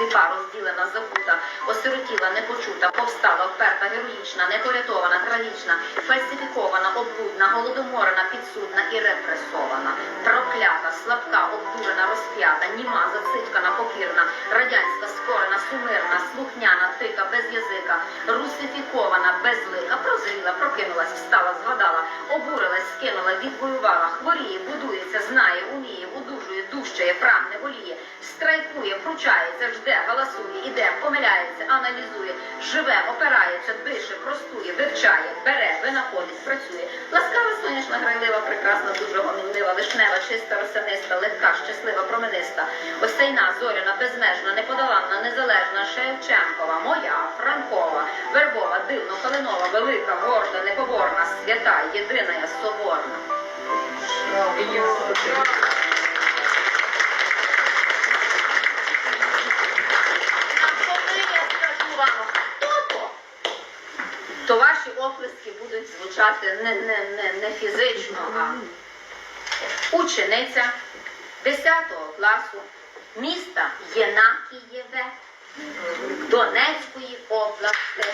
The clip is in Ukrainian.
сліпа, розділена, закута, осиротіла, непочута, повстала, вперта, героїчна, непорятована, трагічна, фальсифікована, облудна, голодоморена, підсудна і репресована, проклята, слабка, обдурена, розп'ята, німа, зациткана, покірна, радянська, скорена, сумирна, слухняна, тика, без язика, русифікована, безлика, прозріла, прокинулась, встала, згадала, обурилась, скинула, відвоювала, хворіє, будується, дужчає, прагне, воліє, страйкує, пручається, жде, галасує, іде, помиляється, аналізує, живе, опирається, дише, простує, вивчає, бере, винаходить, працює. Ласкава, сонячна, грайлива, прекрасна, дуже гомінлива, вишнева, чиста, росяниста, легка, щаслива, промениста, осяйна, зоряна, безмежна, неподоланна, незалежна, Шевченкова, моя, Франкова, Вербова, дивно, калинова, велика, горда, непоборна, свята, єдина, соборна. Скажу хто то? То ваші оплески будуть звучати не, не, не, не фізично, а учениця 10 класу міста Єнакієве Донецької області.